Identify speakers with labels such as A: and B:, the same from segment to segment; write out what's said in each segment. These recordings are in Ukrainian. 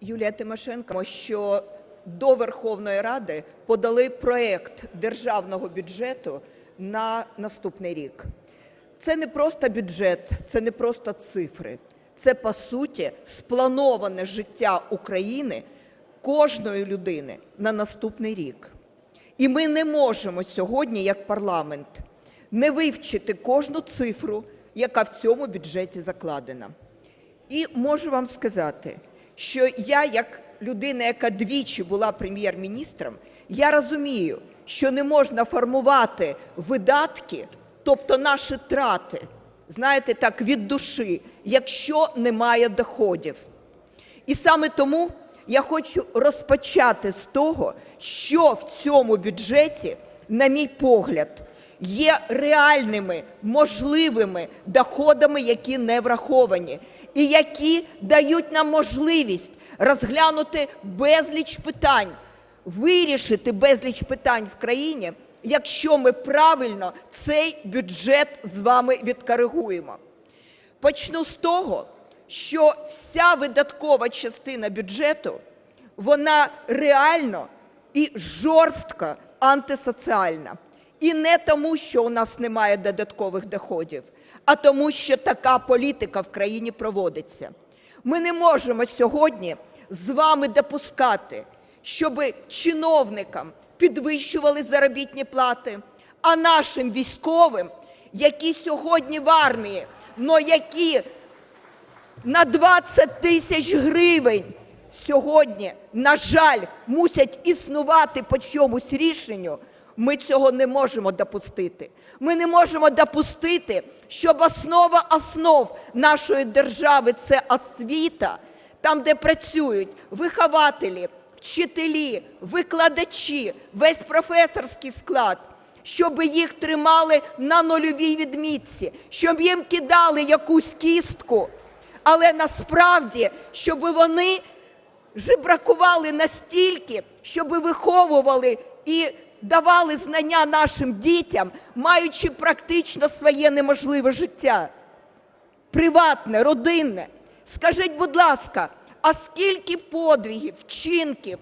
A: Юлія Тимошенко, що до Верховної Ради подали проект державного бюджету на наступний рік. Це не просто бюджет, це не просто цифри. Це по суті сплановане життя України кожної людини на наступний рік. І ми не можемо сьогодні, як парламент, не вивчити кожну цифру, яка в цьому бюджеті закладена. І можу вам сказати, що я, як людина, яка двічі була прем'єр-міністром, я розумію, що не можна формувати видатки, тобто наші трати, знаєте, так, від душі, якщо немає доходів. І саме тому я хочу розпочати з того, що в цьому бюджеті, на мій погляд, є реальними можливими доходами, які не враховані, і які дають нам можливість розглянути безліч питань, вирішити безліч питань в країні, якщо ми правильно цей бюджет з вами відкоригуємо. Почну з того, що вся видаткова частина бюджету, вона реально і жорстко антисоціальна. І не тому, що у нас немає додаткових доходів, а тому, що така політика в країні проводиться. Ми не можемо сьогодні з вами допускати, щоб чиновникам підвищували заробітні плати, а нашим військовим, які сьогодні в армії, но які на 20 тисяч гривень сьогодні, на жаль, мусять існувати по чомусь рішенню, ми цього не можемо допустити. Ми не можемо допустити, щоб основа основ нашої держави це освіта, там, де працюють вихователі, вчителі, викладачі, весь професорський склад, щоб їх тримали на нульовій відмітці, щоб їм кидали якусь кістку, але насправді, щоб вони жебракували настільки, щоб виховували і давали знання нашим дітям, маючи практично своє неможливе життя. Приватне, родинне. Скажіть, будь ласка, а скільки подвигів, вчинків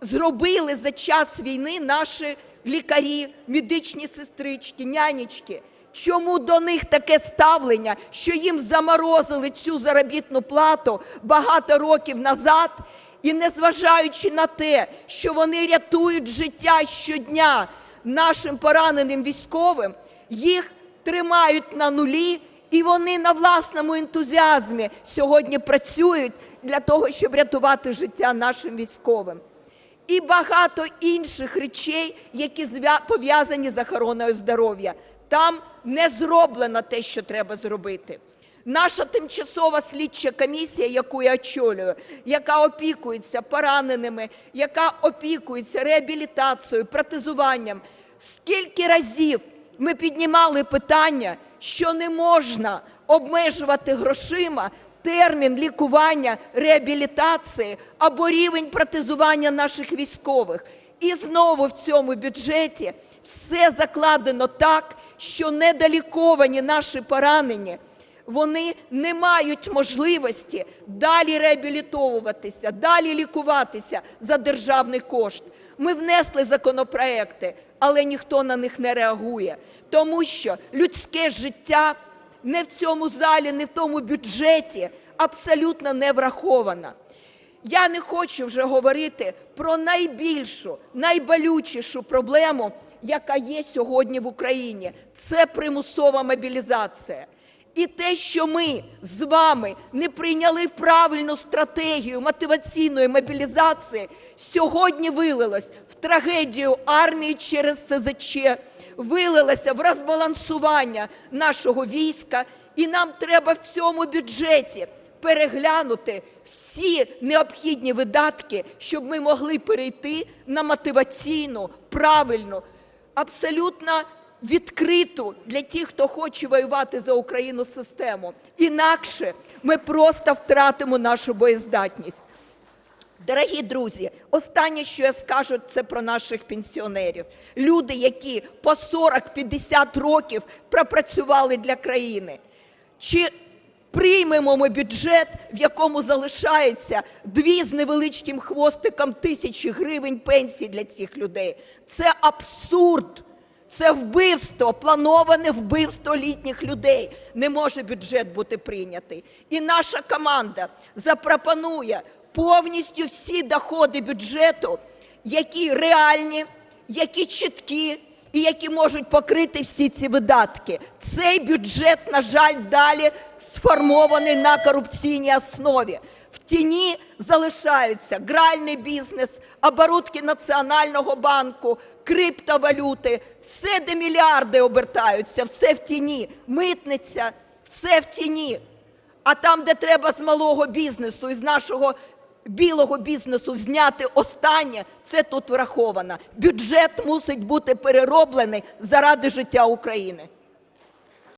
A: зробили за час війни наші лікарі, медичні сестрички, нянечки? Чому до них таке ставлення, що їм заморозили цю заробітну плату багато років назад, і незважаючи на те, що вони рятують життя щодня нашим пораненим військовим, їх тримають на нулі, і вони на власному ентузіазмі сьогодні працюють для того, щоб рятувати життя нашим військовим. І багато інших речей, які пов'язані з охороною здоров'я. Там не зроблено те, що треба зробити. Наша тимчасова слідча комісія, яку я очолюю, яка опікується пораненими, яка опікується реабілітацією, протезуванням. Скільки разів ми піднімали питання, що не можна обмежувати грошима термін лікування, реабілітації або рівень протезування наших військових. І знову в цьому бюджеті все закладено так, що недоліковані наші поранені, вони не мають можливості далі реабілітовуватися, далі лікуватися за державний кошт. Ми внесли законопроекти, але ніхто на них не реагує, тому що людське життя не в цьому залі, не в тому бюджеті абсолютно не враховано. Я не хочу вже говорити про найбільшу, найболючішу проблему, яка є сьогодні в Україні. Це примусова мобілізація. І те, що ми з вами не прийняли правильну стратегію мотиваційної мобілізації, сьогодні вилилось в трагедію армії через СЗЧ, вилилося в розбалансування нашого війська, і нам треба в цьому бюджеті переглянути всі необхідні видатки, щоб ми могли перейти на мотиваційну, правильну, абсолютно відкриту для тих, хто хоче воювати за Україну систему. Інакше ми просто втратимо нашу боєздатність. Дорогі друзі, останнє, що я скажу, це про наших пенсіонерів. Люди, які по 40-50 років пропрацювали для країни. Чи Приймемо ми бюджет, в якому залишається дві з невеличким хвостиком тисячі гривень пенсії для цих людей. Це абсурд. Це вбивство, плановане вбивство літніх людей. Не може бюджет бути прийнятий. І наша команда запропонує повністю всі доходи бюджету, які реальні, які чіткі і які можуть покрити всі ці видатки. Цей бюджет, на жаль, далі сформований на корупційній основі. В тіні залишаються гральний бізнес, оборудки Національного банку, криптовалюти, все, де мільярди обертаються, все в тіні. Митниця, все в тіні. А там, де треба з малого бізнесу і з нашого білого бізнесу зняти останнє, це тут враховано. Бюджет мусить бути перероблений заради життя України.